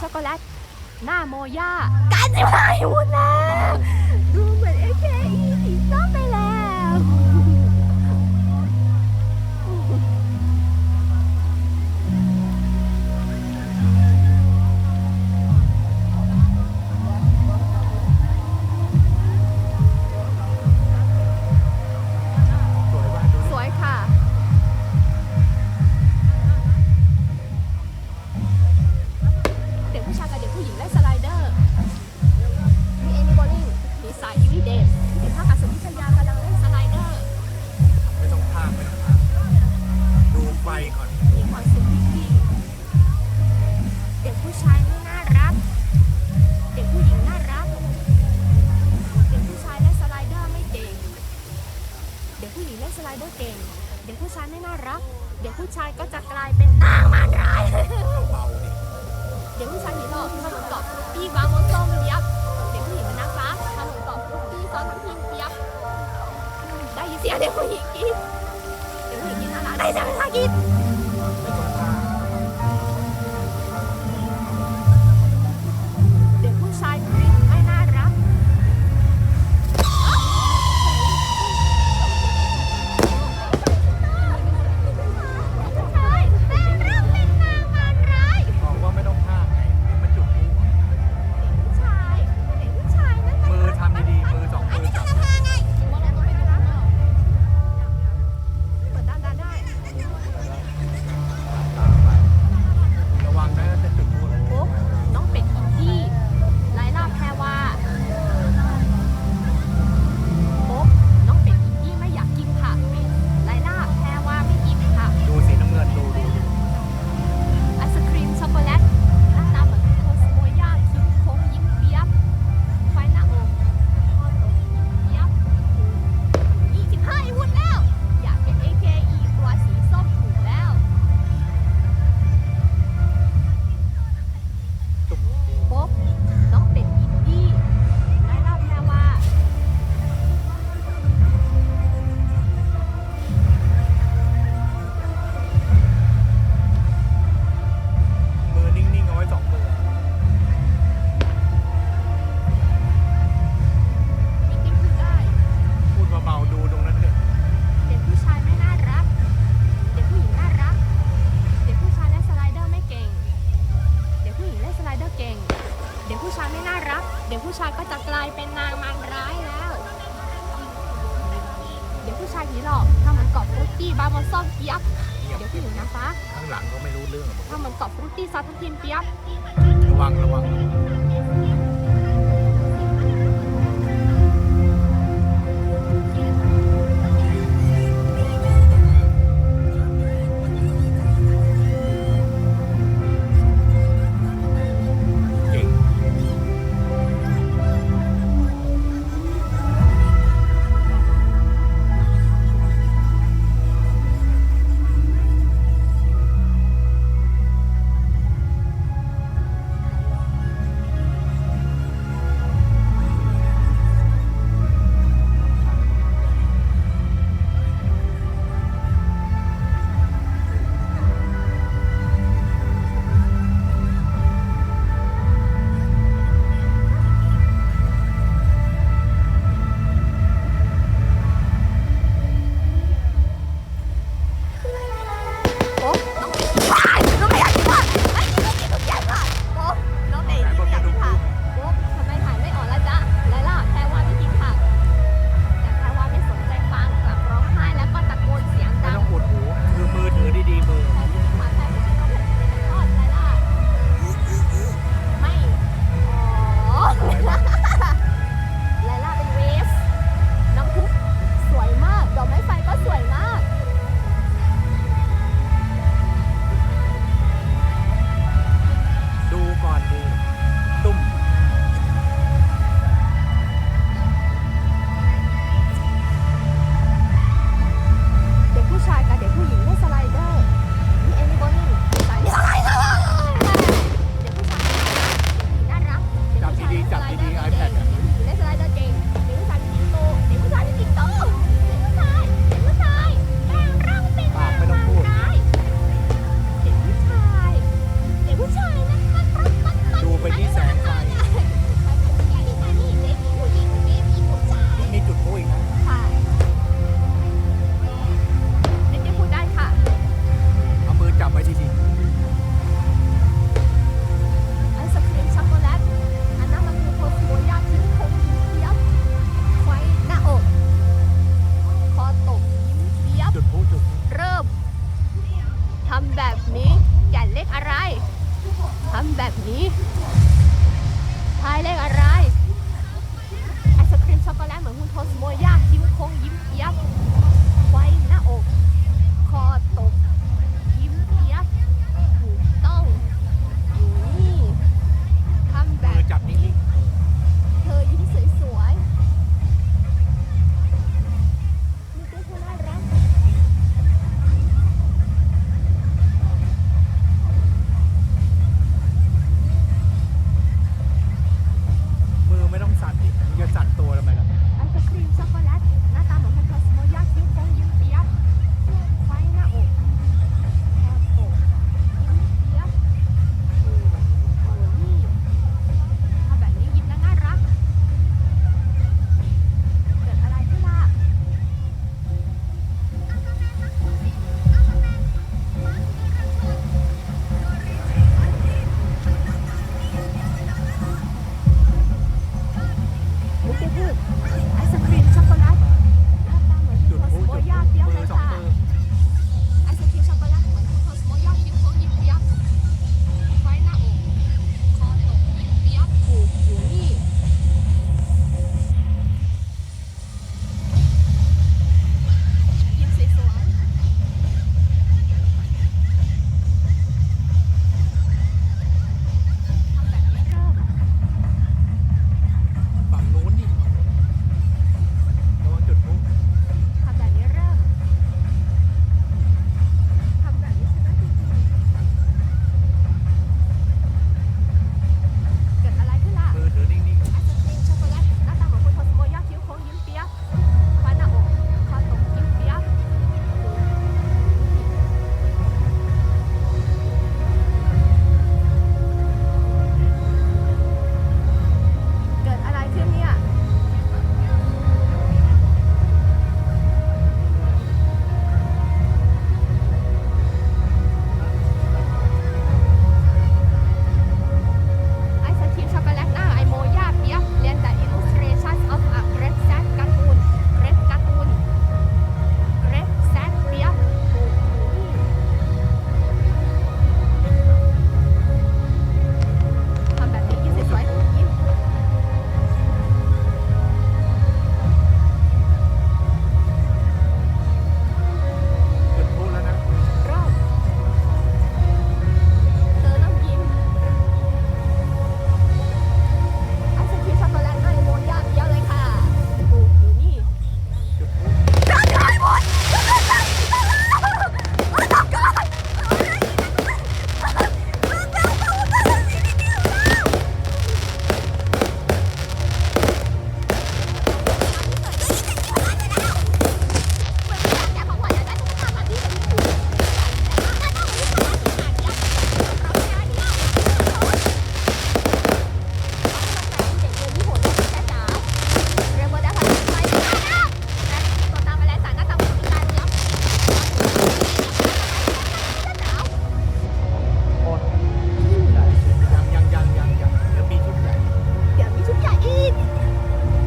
ช็อกโกแลต หน้าโมย่าการจะหายวุ่นแล้ว เดี๋ยวผู้ชายไม่น่ารัก เดี๋ยวผู้ชายก็จะกลายเป็นนางมารร้ายแล้ว เดี๋ยวผู้ชายผีหลอกถ้ามันกอบฟรุตตี้บาร์มอนซ่อมเปียกเดี๋ยวผู้หญิงนะคะ ข้างหลังก็ไม่รู้เรื่องถ้ามันกอบฟรุตตี้ซาทันทีมเปียกระวังระวัง นี้